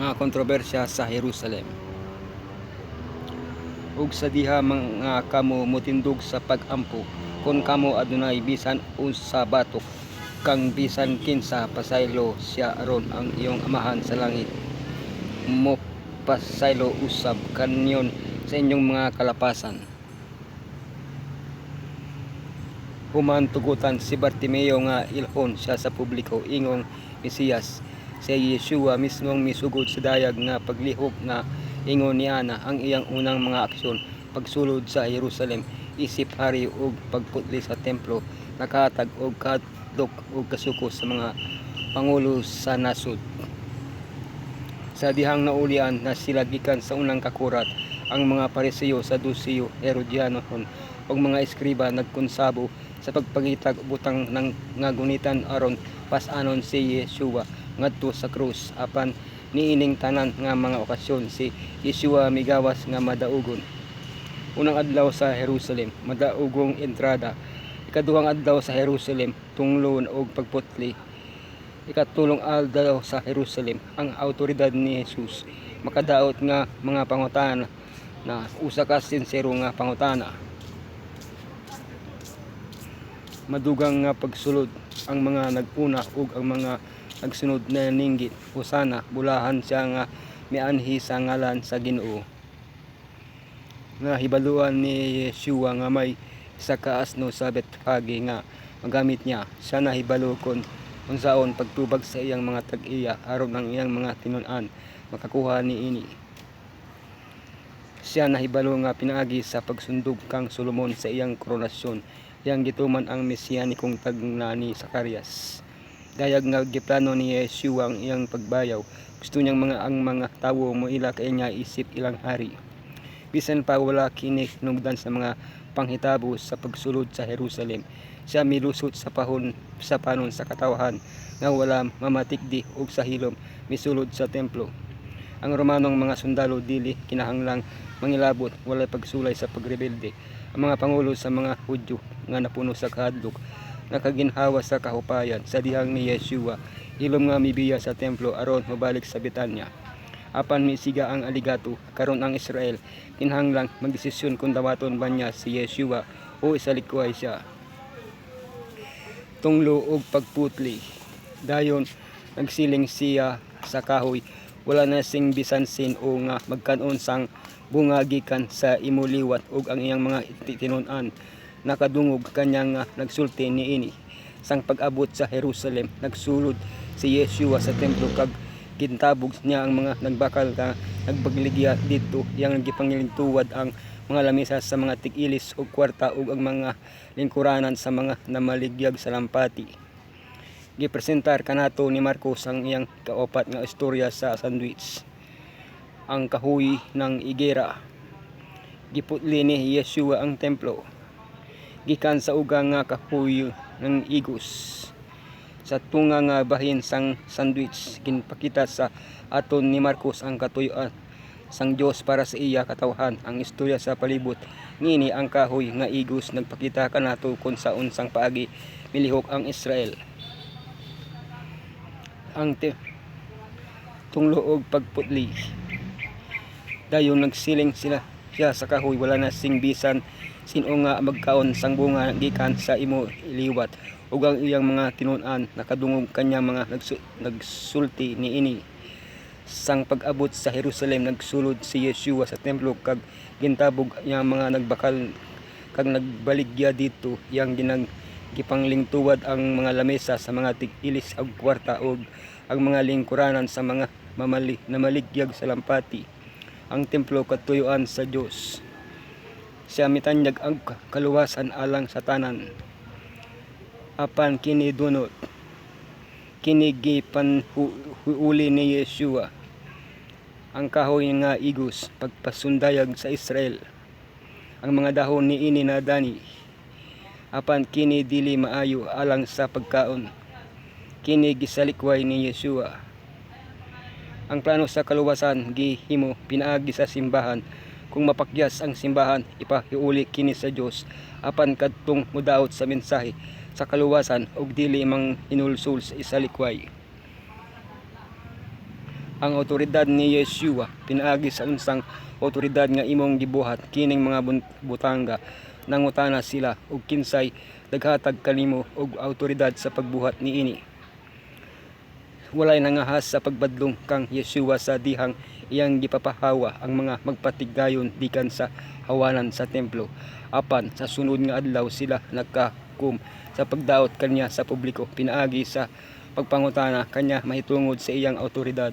nga kontrobersya sa Jerusalem. Ug sa diha mga kamo motindog sa pag-ampo kung kamo adunay bisan unsa batok kang bisan kinsa pasaylo siya aron ang iyong amahan sa langit. Mo pasaylo usab kanyon sa inyong mga kalapasan. Human tugutan si Bartimeo nga ilhon siya sa publiko ingong Mesiyas si Yeshua mismong misugod sa dayag nga paglihok nga ingon ni Ana ang iyang unang mga aksyon pagsulod sa Jerusalem isip hari ug pagputli sa templo nakahatag og kadlok ug kasuko sa mga pangulo sa nasod. Sa dihang naulian na sila gikan sa unang kakurat ang mga pareseyo sa Dusiyo Herodianon ug mga eskriba nagkonsabo sa pagpangitag butang ng ngagunitan aron pasanon si Yeshua ngadto sa krus apan niining tanan nga mga okasyon si Yeshua migawas nga madaugon. Unang adlaw sa Jerusalem madaugong entrada. Ikaduhang adlaw sa Jerusalem tunglon og pagputli. Ikatulong adlaw sa Jerusalem ang autoridad ni Jesus makadaot nga mga pangutana na usa ka sincero nga pangutana. Madugang nga pagsulod ang mga naguna ug ang mga nagsunod na ninggit o sana bulahan siya nga mianhi sa ngalan sa Ginoo. Nga hibaluan ni Yeshua nga may isa ka asno sa Betfage nga magamit niya. Siya na hibalo kon unsaon pagtubag sa iyang mga tag-iya aron ang iyang mga tinun-an makakuha ni ini. Siya nahibalo nga pinaagi sa pagsundog kang Solomon sa iyang koronasyon. Yang gituman ang mesiyanikong tagna ni Sakarias dayag nga giplano ni Yeshua ang iyang pagbayaw. Gusto niyang mga ang mga tawo mo ila kay niya isip ilang hari. Bisan pa wala kini nugdan sa mga panghitabo sa pagsulod sa Jerusalem. Siya milusot sa pahon sa panon sa katawahan nga wala mamatikdi og sa hilom misulod sa templo. Ang Romanong mga sundalo dili kinahanglang mangilabot wala pagsulay sa pagrebelde. Ang mga pangulo sa mga Hudyo nga napuno sa kahadlok nakaginhawa sa kahupayan sa dihang ni Yeshua. Hilom nga mibiya sa templo aron mabalik sa Betanya apan misiga ang aligato karon ang Israel. Kinahanglang magdesisyon kung dawaton ba niya si Yeshua o isalikway siya. Tunglo og pagputli. Dayon nagsiling siya sa kahoy. Wala na sing bisan sin o nga magkanon sang bunga gikan sa imuliwat ug ang iyang mga tinunan nakadungog kanya nga nagsulti niini sang pag-abot sa Jerusalem nagsulod si Yeshua sa templo kag gintabog niya ang mga nagbakal ka nagbagligya dito. Yang gipangilintuwad ang mga lamisa sa mga tigilis ug kwarta ug ang mga lingkuranan sa mga namaligyag sa lampati. Gipresentar kanato ni Marcos ang iyang kaopat nga istorya sa sandwich. Ang kahoy ng igera. Giputli ni Yeshua ang templo gikan sa ugang nga kahoy ng igos sa tunga nga bahin sang sandwich ginpakita sa aton ni Marcos ang katuyoan. Sang Dios para sa iya katawhan ang istorya sa palibot. Ngini ang kahoy nga igos nagpakita kanato kung sa unsang paagi milihok ang Israel. Ang te tunglo og pagputli. Dayon nagsiling sila siya sa kahoy wala na sing bisan sino nga magkaon sang bunga gikan sa imo iliwat ug ang iyang mga tinun-an nakadungog kanya mga nagsu- nagsulti ni ini. Sang pag-abot sa Jerusalem nagsulod si Yeshua sa templo kag gintabog niya mga nagbakal kag nagbaligya dito yang ginag gipanglingtuwad ang mga lamesa sa mga tig-ilis ug kwarta ug ang mga lingkuranan sa mga mamali na maligyag sa lampati. Ang templo katuyuan sa Dios siya mitanyag ang kaluwasan alang sa tanan. Apan kini dunot kini gipan huuli ni Yeshua. Ang kahoy nga igos pagpasundayag sa Israel. Ang mga dahon ni ini na dani. Apan kini dili maayo alang sa pagkaon. Kini gisalikway ni Yeshua. Ang plano sa kaluwasan gihimo pinaagi sa simbahan kung mapakyas ang simbahan ipahiuli kini sa Dios apan kadtong mudaot sa mensahe sa kaluwasan ug dili mang hinulsul sa isalikway ang otoridad ni Yeshua pinaagi sa unsang otoridad nga imong gibuhat kining mga butangga nangutana sila og kinsay daghatag kanimo og autoridad sa pagbuhat niini. Walay nangahas sa pagbadlong kang Yeshua sa dihang iyang gipapahawa ang mga magpatigayon gikan sa hawanan sa templo. Apan sa sunod nga adlaw sila nagkakum sa pagdaot kanya sa publiko. Pinaagi sa pagpangutana kanya mahitungod sa iyang autoridad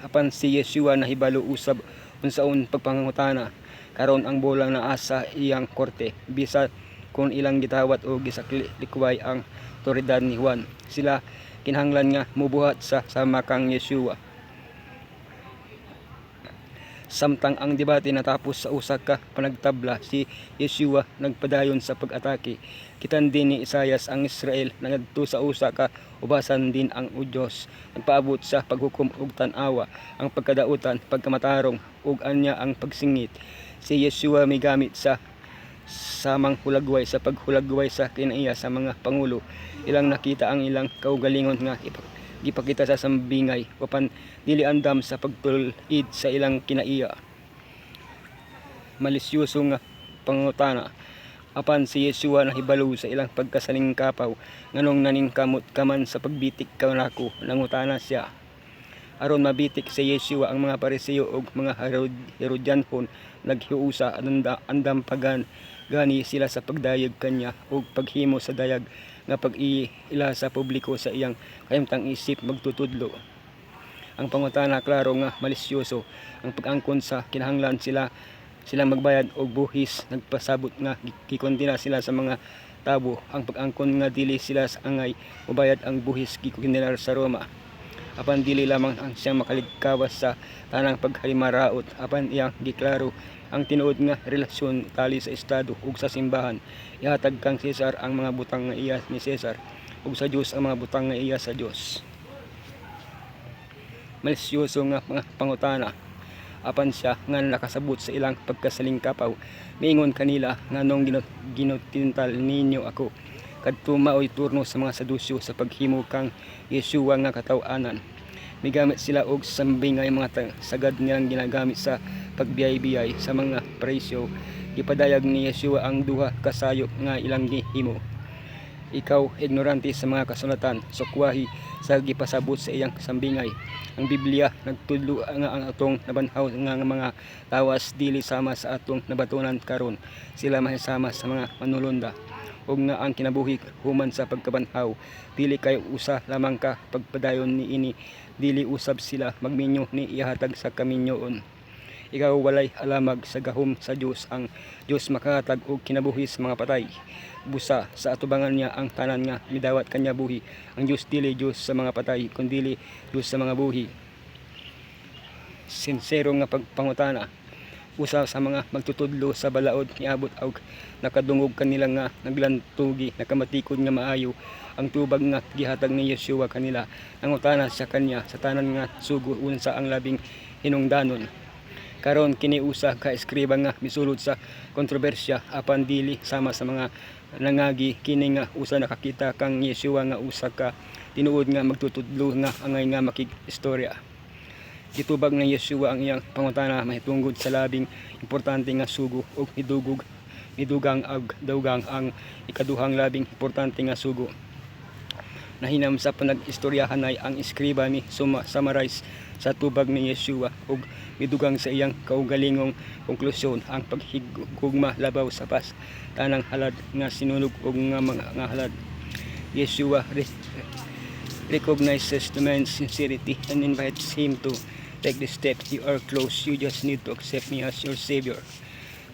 apan si Yeshua nahibalo usab unsaon pagpangutana. Karon ang bola na asa iyang korte. Bisa kung ilang gitawat o gisaklikway ang otoridad ni Juan. Sila kinahanglan nga mubuhat sa sama kang Yeshua Samtang ang debate natapos sa usa ka panagtabla, si Yeshua nagpadayon sa pag-atake. Kitan din ni Isayas ang Israel na ngadto sa usa ka ubasan din ang Diyos. Nagpaabot sa paghukom ug tan-awa, ang pagkadautan, pagkamatarong ug anya ang pagsingit. Si Yeshua may gamit sa samang hulagway sa paghulagway sa kinaiya sa mga pangulo. Ilang nakita ang ilang kaugalingon nga gipakita sa sambingay wapan dili andam sa pagtulid sa ilang kinaiya. Malisyoso nga pangutana apan si Yeshua nahibalo sa ilang pagkasaling kapaw nganong naningkamot kaman sa pagbitik kanako nangutana siya. Aron mabitik si Yeshua ang mga parisiyo ug mga Herod Herodianhon naghiusa andam, andam pagan gani sila sa pagdayag kanya ug paghimo sa dayag nga pag-iila sa publiko sa iyang kayamtang isip magtutudlo. Ang pangutana klaro nga malisyoso. Ang pag-angkon sa kinahanglan sila sila magbayad og buhis nagpasabot nga gikontina sila sa mga tabo. Ang pag-angkon nga dili sila sa angay mobayad ang buhis gikontina sa Roma apan dili lamang ang siyang makaligkawas sa tanang paghalimaraot apan iyang giklaro ang tinuod nga relasyon tali sa estado ug sa simbahan. Ihatag kang Cesar ang mga butang nga iya ni Cesar ug sa Dios ang mga butang nga iya sa Dios malisyoso nga mga pangutana apan siya nga nakasabot sa ilang pagkasalingkapaw. Miingon kanila nga nung ginot ginotintal ninyo ako kadto maoy turno sa mga sadusyo sa paghimo kang Yeshua nga kataw-anan migamit sila og sambing nga mga sagad nilang ginagamit sa pagbiyay-biyay sa mga presyo. Gipadayag ni Yeshua ang duha kasayop nga ilang gihimo. Ikaw ignorante sa mga kasulatan sukwahi sa gipasabot sa iyang sambingay. Ang Biblia nagtudlo nga ang atong nabanhaw nga mga tawas dili sama sa atong nabatunan karon. Sila mahasama sa mga manulunda ug nga ang kinabuhi human sa pagkabanhaw dili kay usa lamang ka pagpadayon ni ini dili usab sila magminyo ni ihatag sa kaminyoon. Ikaw walay alamag sa gahom sa Dios ang Dios makahatag og kinabuhi sa mga patay. Busa sa atubangan niya ang tanan nga midawat kanya buhi. Ang Dios dili Dios sa mga patay kundi Dios sa mga buhi. Sincero nga pagpangutana usa sa mga magtutudlo sa balaod niabot og nakadungog kanila nga naglantugi nakamatikod nga maayo. Ang tubag nga gihatag ni Yeshua kanila nangutana sa kanya sa tanan nga sugo unsa ang labing hinungdanon. Karon kini usa ka eskriba nga misulod sa kontrobersya apan dili sama sa mga nangagi kini nga usa nakakita kang Yeshua nga usa ka tinuod nga magtutudlo nga angay nga makig-istorya gitubag ng Yeshua ang iyang pangutana mahitungod sa labing importante nga sugo ug midugog midugang ag dawgang ang ikaduhang labing importante nga sugo. Nahinam sa panag-istoryahan ay ang iskriba ni suma summarize sa tubag ni Yeshua ug midugang sa iyang kaugalingong konklusyon ang paghigugma labaw sa pas tanang halad nga sinunog ug nga mga halad. Yeshua re- recognizes the man's sincerity and invites him to take the steps you are close. You just need to accept me as your savior.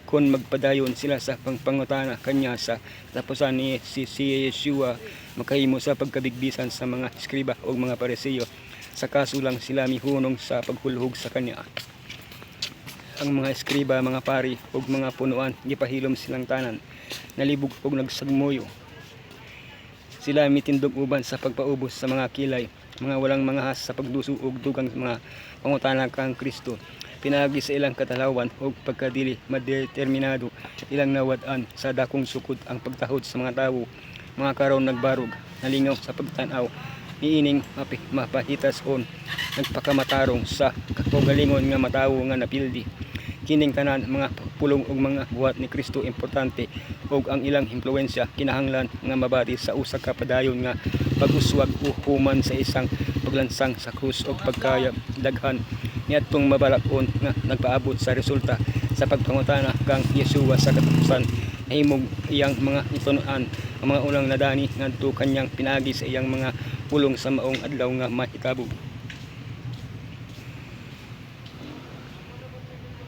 Kung magpadayon sila sa pangpangutana kanya sa tapusan ni si, si Yeshua makahimo sa pagkabigbisan sa mga skriba o mga parisiyo sa kaso lang sila mihunong sa paghulhog sa kanya. Ang mga eskriba, mga pari ug mga punuan gipahilom silang tanan. Nalibog ug nagsagmuyo sila mitindog uban sa pagpaubos sa mga kilay mga walang mga has sa pagduso ug dugang mga pangutana kang Kristo. Pinagi sa ilang katalawan ug pagkadili madeterminado ilang nawad-an sa dakong sukod ang pagtahod sa mga tawo mga karon nagbarog nalingaw sa pagtanaw. Niining mapahitas on nagpakamatarong sa kaugalingon nga matawo nga napildi kining tanan mga pulong ug mga buhat ni Kristo importante ug ang ilang impluwensya kinahanglan nga mabati sa usa ka padayon nga pag-uswag o human sa isang paglansang sa krus ug pagkaya daghan. Niadtong mabalakon nga nagpaabot sa resulta sa pagpangutana kang Yeshua sa katapusan himog iyang mga itunan ang mga unang nadani ngadto kanyang pinagi sa iyang mga pulong sa maong adlaw nga mahitabo